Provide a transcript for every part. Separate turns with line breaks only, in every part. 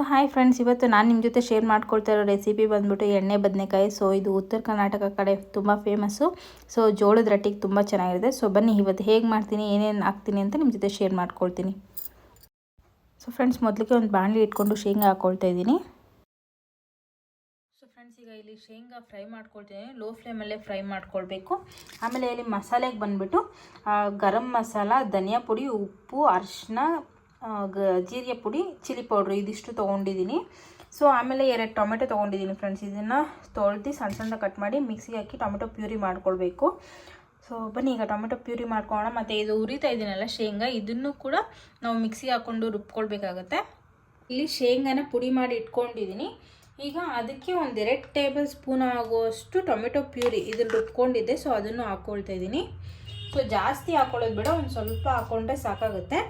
So hi friends ಇವತ್ತು ನಾನು ನಿಮ್ಮ ಜೊತೆ ಶೇರ್ ಮಾಡ್ಕೊಳ್ತಾ ಇರೋ ರೆಸಿಪಿ ಬಂದ್ಬಿಟ್ಟು ಎಣ್ಣೆ, ಬದನೆಕಾಯಿ ಸೊ ಇದು ಉತ್ತರ ಕರ್ನಾಟಕ ಕಡೆ ತುಂಬ ಫೇಮಸ್ಸು ಸೊ ಜೋಳದ ರೊಟ್ಟಿಗೆ ತುಂಬ ಚೆನ್ನಾಗಿರುತ್ತೆ ಸೊ ಬನ್ನಿ, ಇವತ್ತು ಹೇಗೆ ಮಾಡ್ತೀನಿ, ಏನೇನು ಹಾಕ್ತೀನಿ ಅಂತ ನಿಮ್ಮ ಜೊತೆ ಶೇರ್ ಮಾಡ್ಕೊಳ್ತೀನಿ. ಸೊ ಫ್ರೆಂಡ್ಸ್ ಮೊದಲಿಗೆ ಒಂದು ಬಾಣಲಿ ಇಟ್ಕೊಂಡು ಶೇಂಗಾ ಹಾಕ್ಕೊಳ್ತಾ ಇದ್ದೀನಿ. ಸೊ ಫ್ರೆಂಡ್ಸ್ ಈಗ ಇಲ್ಲಿ ಶೇಂಗಾ ಫ್ರೈ ಮಾಡ್ಕೊಳ್ತೀನಿ. ಲೋ ಫ್ಲೇಮಲ್ಲೇ ಫ್ರೈ ಮಾಡ್ಕೊಳ್ಬೇಕು. ಆಮೇಲೆ ಇಲ್ಲಿ ಮಸಾಲೆಗೆ ಬಂದುಬಿಟ್ಟು ಗರಂ ಮಸಾಲ, ಧನಿಯಾ ಪುಡಿ, ಉಪ್ಪು, ಅರಿಶಿನ ಜೀರಿಗೆ ಪುಡಿ, ಚಿಲ್ಲಿ ಪೌಡ್ರು ಇದಿಷ್ಟು ತೊಗೊಂಡಿದ್ದೀನಿ. ಸೊ ಆಮೇಲೆ ಎರಡು ಟೊಮೆಟೊ ತೊಗೊಂಡಿದ್ದೀನಿ ಫ್ರೆಂಡ್ಸ್ ಇದನ್ನು ತೊಳ್ದು ಸಣ್ಣ ಸಣ್ಣ ಕಟ್ ಮಾಡಿ ಮಿಕ್ಸಿಗೆ ಹಾಕಿ ಟೊಮೆಟೊ ಪ್ಯೂರಿ ಮಾಡ್ಕೊಳ್ಬೇಕು. ಸೊ ಬನ್ನಿ ಈಗ ಟೊಮೆಟೊ ಪ್ಯೂರಿ ಮಾಡ್ಕೊಳ್ಳೋಣ ಮತ್ತು ಇದು ಉರಿತಾ ಇದ್ದೀನಲ್ಲ ಶೇಂಗಾ, ಇದನ್ನು ಕೂಡ ನಾವು ಮಿಕ್ಸಿಗೆ ಹಾಕ್ಕೊಂಡು ರುಬ್ಕೊಳ್ಬೇಕಾಗತ್ತೆ. ಇಲ್ಲಿ ಶೇಂಗಾನ ಪುಡಿ ಮಾಡಿ ಇಟ್ಕೊಂಡಿದ್ದೀನಿ. ಈಗ ಅದಕ್ಕೆ ಒಂದೆರಡು ಟೇಬಲ್ ಸ್ಪೂನ್ ಆಗುವಷ್ಟು ಟೊಮೆಟೊ ಪ್ಯೂರಿ ಇದ್ರಲ್ಲಿ ರುಬ್ಕೊಂಡಿದ್ದೆ. ಸೊ ಅದನ್ನು ಹಾಕ್ಕೊಳ್ತಾ ಇದ್ದೀನಿ ಸೊ ಜಾಸ್ತಿ ಹಾಕ್ಕೊಳ್ಳೋದು ಬೇಡ, ಒಂದು ಸ್ವಲ್ಪ ಹಾಕ್ಕೊಂಡ್ರೆ ಸಾಕಾಗುತ್ತೆ.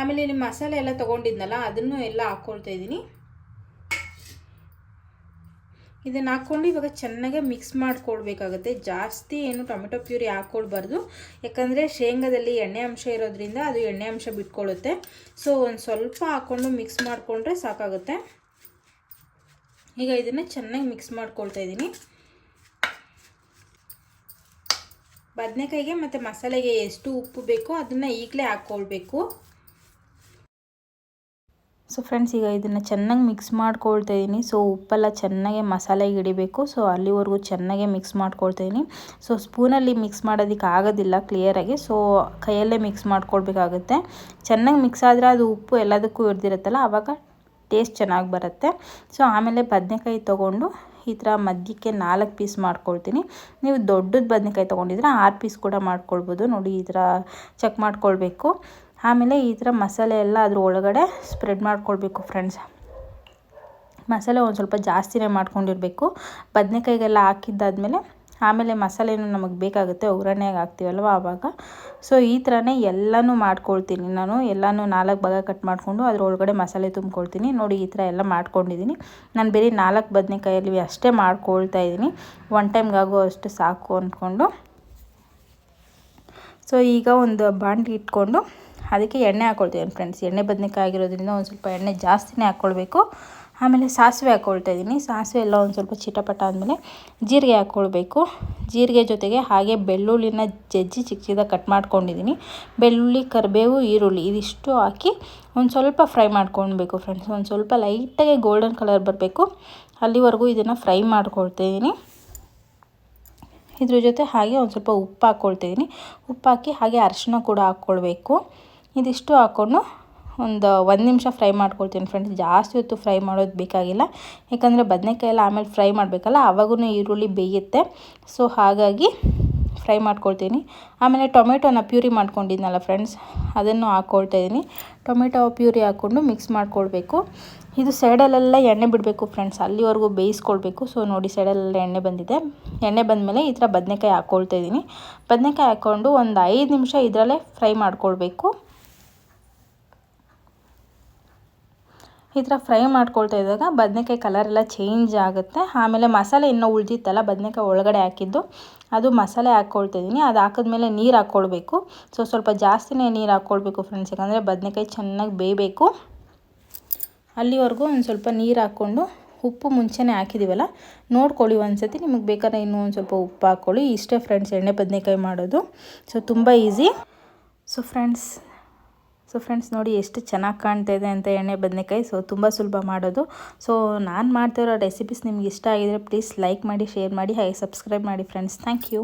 ಆಮೇಲೆ ಇಲ್ಲಿ ಮಸಾಲೆ ಎಲ್ಲ ತೊಗೊಂಡಿದ್ನಲ್ಲ, ಅದನ್ನು ಎಲ್ಲ ಹಾಕ್ಕೊಳ್ತಾ ಇದ್ದೀನಿ. ಇದನ್ನು ಹಾಕ್ಕೊಂಡು ಇವಾಗ ಚೆನ್ನಾಗೆ ಮಿಕ್ಸ್ ಮಾಡ್ಕೊಳ್ಬೇಕಾಗುತ್ತೆ. ಜಾಸ್ತಿ ಏನು ಟೊಮೆಟೊ ಪ್ಯೂರಿ ಹಾಕ್ಕೊಳ್ಬಾರ್ದು ಯಾಕಂದರೆ ಶೇಂಗಾದಲ್ಲಿ ಎಣ್ಣೆ ಅಂಶ ಇರೋದ್ರಿಂದ ಅದು ಎಣ್ಣೆ ಅಂಶ ಬಿಟ್ಕೊಳ್ಳುತ್ತೆ ಸೊ ಒಂದು ಸ್ವಲ್ಪ ಹಾಕ್ಕೊಂಡು ಮಿಕ್ಸ್ ಮಾಡಿಕೊಂಡ್ರೆ ಸಾಕಾಗುತ್ತೆ. ಈಗ ಇದನ್ನು ಚೆನ್ನಾಗಿ ಮಿಕ್ಸ್ ಮಾಡ್ಕೊಳ್ತಾ ಇದ್ದೀನಿ. ಬದನೆಕಾಯಿಗೆ ಮತ್ತು ಮಸಾಲೆಗೆ ಎಷ್ಟು ಉಪ್ಪು ಬೇಕೋ ಅದನ್ನು ಈಗಲೇ ಹಾಕ್ಕೊಳ್ಬೇಕು ಸೊ ಫ್ರೆಂಡ್ಸ್ ಈಗ ಇದನ್ನು ಚೆನ್ನಾಗಿ ಮಿಕ್ಸ್ ಮಾಡ್ಕೊಳ್ತಾ ಇದ್ದೀನಿ ಸೊ ಉಪ್ಪೆಲ್ಲ ಚೆನ್ನಾಗಿ ಮಸಾಲೆಗೆ ಹಿಡಿಬೇಕು. ಸೊ ಅಲ್ಲಿವರೆಗೂ ಚೆನ್ನಾಗೆ ಮಿಕ್ಸ್ ಮಾಡ್ಕೊಳ್ತಾ ಇದ್ದೀನಿ ಸೊ ಸ್ಪೂನಲ್ಲಿ ಮಿಕ್ಸ್ ಮಾಡೋದಕ್ಕೆ ಆಗೋದಿಲ್ಲ ಕ್ಲಿಯರಾಗಿ ಸೊ ಕೈಯಲ್ಲೇ ಮಿಕ್ಸ್ ಮಾಡ್ಕೊಳ್ಬೇಕಾಗುತ್ತೆ. ಚೆನ್ನಾಗಿ ಮಿಕ್ಸ್ ಆದರೆ ಅದು ಉಪ್ಪು ಎಲ್ಲದಕ್ಕೂ ಹಿಡ್ದಿರುತ್ತಲ್ಲ ಆವಾಗ ಟೇಸ್ಟ್ ಚೆನ್ನಾಗಿ ಬರುತ್ತೆ. ಸೊ ಆಮೇಲೆ ಬದನೆಕಾಯಿ ತೊಗೊಂಡು ಈ ಥರ ಮಧ್ಯಕ್ಕೆ ನಾಲ್ಕು ಪೀಸ್ ಮಾಡ್ಕೊಳ್ತೀನಿ. ನೀವು ದೊಡ್ಡದು ಬದನೆಕಾಯಿ ತೊಗೊಂಡಿದ್ರೆ ಆರು ಪೀಸ್ ಕೂಡ ಮಾಡ್ಕೊಳ್ಬೋದು. ನೋಡಿ ಈ ಥರ ಚೆಕ್ ಮಾಡ್ಕೊಳ್ಬೇಕು. ಆಮೇಲೆ ಈ ಥರ ಮಸಾಲೆ ಎಲ್ಲ ಅದ್ರ ಒಳಗಡೆ ಸ್ಪ್ರೆಡ್ ಮಾಡ್ಕೊಳ್ಬೇಕು ಫ್ರೆಂಡ್ಸ್ ಮಸಾಲೆ ಒಂದು ಸ್ವಲ್ಪ ಜಾಸ್ತಿನೇ ಮಾಡ್ಕೊಂಡಿರಬೇಕು. ಬದನೆಕಾಯಿಗೆಲ್ಲ ಹಾಕಿದ್ದಾದಮೇಲೆ ಆಮೇಲೆ ಮಸಾಲೆನೂ ನಮಗೆ ಬೇಕಾಗುತ್ತೆ ಒಗ್ಗರಣೆಗೆ ಹಾಕ್ತೀವಲ್ವ ಆವಾಗ. ಸೊ ಈ ಥರನೇ ಎಲ್ಲನೂ ಮಾಡ್ಕೊಳ್ತೀನಿ ನಾನು. ಎಲ್ಲನೂ ನಾಲ್ಕು ಭಾಗ ಕಟ್ ಮಾಡಿಕೊಂಡು ಅದ್ರ ಒಳಗಡೆ ಮಸಾಲೆ ತುಂಬ್ಕೊಳ್ತೀನಿ. ನೋಡಿ, ಈ ಥರ ಎಲ್ಲ ಮಾಡ್ಕೊಂಡಿದ್ದೀನಿ. ನಾನು ಬೇರೆ ನಾಲ್ಕು ಬದನೆಕಾಯಲ್ಲಿ ಅಷ್ಟೇ ಮಾಡ್ಕೊಳ್ತಾ ಇದ್ದೀನಿ. ಒನ್ ಟೈಮ್ಗಾಗೋ ಅಷ್ಟು ಸಾಕು ಅಂದ್ಕೊಂಡು ಸೊ ಈಗ ಒಂದು ಬಾಂಡ್ಲಿ ಇಟ್ಕೊಂಡು ಅದಕ್ಕೆ ಎಣ್ಣೆ ಹಾಕ್ಕೊಳ್ತೀನಿ ಫ್ರೆಂಡ್ಸ್ ಎಣ್ಣೆ ಬದನೆಕಾಯಿ ಆಗಿರೋದ್ರಿಂದ ಒಂದು ಸ್ವಲ್ಪ ಎಣ್ಣೆ ಜಾಸ್ತಿನೇ ಹಾಕ್ಕೊಳ್ಬೇಕು ಆಮೇಲೆ ಸಾಸಿವೆ ಹಾಕ್ಕೊಳ್ತಾ ಇದ್ದೀನಿ. ಸಾಸಿವೆ ಎಲ್ಲ ಒಂದು ಸ್ವಲ್ಪ ಚಿಟಪಟ ಆದಮೇಲೆ ಜೀರಿಗೆ ಹಾಕ್ಕೊಳ್ಬೇಕು ಜೀರಿಗೆ ಜೊತೆಗೆ ಹಾಗೆ ಬೆಳ್ಳುಳ್ಳಿನ ಜಜ್ಜಿ ಚಿಕ್ಕ ಚಿಕ್ಕದ ಕಟ್ ಮಾಡ್ಕೊಂಡಿದ್ದೀನಿ. ಬೆಳ್ಳುಳ್ಳಿ, ಕರಿಬೇವು, ಈರುಳ್ಳಿ ಇದಿಷ್ಟು ಹಾಕಿ ಒಂದು ಸ್ವಲ್ಪ ಫ್ರೈ ಮಾಡ್ಕೊಳ್ಬೇಕು ಫ್ರೆಂಡ್ಸ್ ಒಂದು ಸ್ವಲ್ಪ ಲೈಟಾಗಿ ಗೋಲ್ಡನ್ ಕಲರ್ ಬರಬೇಕು. ಅಲ್ಲಿವರೆಗೂ ಇದನ್ನು ಫ್ರೈ ಮಾಡ್ಕೊಳ್ತಾ ಇದ್ದೀನಿ. ಇದ್ರ ಜೊತೆ ಹಾಗೆ ಒಂದು ಸ್ವಲ್ಪ ಉಪ್ಪು ಹಾಕ್ಕೊಳ್ತಾಯಿದ್ದೀನಿ ಉಪ್ಪು ಹಾಕಿ ಹಾಗೆ ಅರಿಶಿನ ಕೂಡ ಹಾಕ್ಕೊಳ್ಬೇಕು ಇದಿಷ್ಟು ಹಾಕ್ಕೊಂಡು ಒಂದು ಒಂದು ನಿಮಿಷ ಫ್ರೈ ಮಾಡ್ಕೊಳ್ತೀನಿ ಫ್ರೆಂಡ್ಸ್ ಜಾಸ್ತಿ ಹೊತ್ತು ಫ್ರೈ ಮಾಡೋದು ಬೇಕಾಗಿಲ್ಲ. ಯಾಕಂದರೆ ಬದನೆಕಾಯಿ ಎಲ್ಲ ಆಮೇಲೆ ಫ್ರೈ ಮಾಡಬೇಕಲ್ಲ ಆವಾಗೂ ಈರುಳ್ಳಿ ಬೇಯುತ್ತೆ. ಸೊ ಹಾಗಾಗಿ ಫ್ರೈ ಮಾಡ್ಕೊಳ್ತೀನಿ. ಆಮೇಲೆ ಟೊಮೆಟೊನ ಪ್ಯೂರಿ ಮಾಡ್ಕೊಂಡಿದ್ನಲ್ಲ ಫ್ರೆಂಡ್ಸ್ ಅದನ್ನು ಹಾಕ್ಕೊಳ್ತಾ ಇದ್ದೀನಿ ಟೊಮೆಟೊ ಪ್ಯೂರಿ ಹಾಕ್ಕೊಂಡು ಮಿಕ್ಸ್ ಮಾಡ್ಕೊಳ್ಬೇಕು. ಇದು ಸೈಡಲ್ಲೆಲ್ಲ ಎಣ್ಣೆ ಬಿಡಬೇಕು ಫ್ರೆಂಡ್ಸ್ ಅಲ್ಲಿವರೆಗೂ ಬೇಯಿಸ್ಕೊಳ್ಬೇಕು. ಸೊ ನೋಡಿ ಸೈಡಲ್ಲೆಲ್ಲ ಎಣ್ಣೆ ಬಂದಿದೆ. ಎಣ್ಣೆ ಬಂದಮೇಲೆ ಈ ಥರ ಬದನೆಕಾಯಿ ಹಾಕ್ಕೊಳ್ತಾ ಇದ್ದೀನಿ ಬದನೆಕಾಯಿ ಹಾಕ್ಕೊಂಡು ಒಂದು ಐದು ನಿಮಿಷ ಇದರಲ್ಲೇ ಫ್ರೈ ಮಾಡ್ಕೊಳ್ಬೇಕು. ಈ ಥರ ಫ್ರೈ ಮಾಡ್ಕೊಳ್ತಾ ಇದ್ದಾಗ ಬದನೆಕಾಯಿ ಕಲರ್ ಎಲ್ಲ ಚೇಂಜ್ ಆಗುತ್ತೆ. ಆಮೇಲೆ ಮಸಾಲೆ ಇನ್ನೂ ಉಳಿದಿತ್ತಲ್ಲ, ಬದನೆಕಾಯಿ ಒಳಗಡೆ ಹಾಕಿದ್ದು. ಅದು ಮಸಾಲೆ ಹಾಕ್ಕೊಳ್ತಾ ಇದ್ದೀನಿ. ಅದು ಹಾಕಿದ್ಮೇಲೆ ನೀರು ಹಾಕ್ಕೊಳ್ಬೇಕು. ಸೊ ಸ್ವಲ್ಪ ಜಾಸ್ತಿನೇ ನೀರು ಹಾಕ್ಕೊಳ್ಬೇಕು ಫ್ರೆಂಡ್ಸ್ ಯಾಕಂದರೆ ಬದನೆಕಾಯಿ ಚೆನ್ನಾಗಿ ಬೇಯಬೇಕು. ಅಲ್ಲಿವರೆಗೂ ಒಂದು ಸ್ವಲ್ಪ ನೀರು ಹಾಕ್ಕೊಂಡು ಉಪ್ಪು ಮುಂಚೆನೇ ಹಾಕಿದ್ದೀವಲ್ಲ ನೋಡ್ಕೊಳ್ಳಿ ಒಂದು ಸತಿ ನಿಮಗೆ ಬೇಕಾದ್ರೆ ಇನ್ನೂ ಒಂದು ಸ್ವಲ್ಪ ಉಪ್ಪು ಹಾಕ್ಕೊಳ್ಳಿ. ಇಷ್ಟೇ ಫ್ರೆಂಡ್ಸ್ ಎಣ್ಣೆ ಬದನೆಕಾಯಿ ಮಾಡೋದು. ಸೊ ತುಂಬ easy so friends so friends ನೋಡಿ ಎಷ್ಟು ಚೆನ್ನಾಗಿ ಕಾಣ್ತಾ ಇದೆ ಅಂತ ಎಣ್ಣೆ ಬದನೆಕಾಯಿ. ಸೊ ತುಂಬ ಸುಲಭ ಮಾಡೋದು. ಸೊ ನಾನು ಮಾಡ್ತಿರೋ ರೆಸಿಪೀಸ್ ನಿಮ್ಗೆ ಇಷ್ಟ ಆಗಿದರೆ ಪ್ಲೀಸ್ ಲೈಕ್ ಮಾಡಿ ಶೇರ್ ಮಾಡಿ, ಹಾಗೆ ಸಬ್ಸ್ಕ್ರೈಬ್ ಮಾಡಿ ಫ್ರೆಂಡ್ಸ್ ಥ್ಯಾಂಕ್ ಯು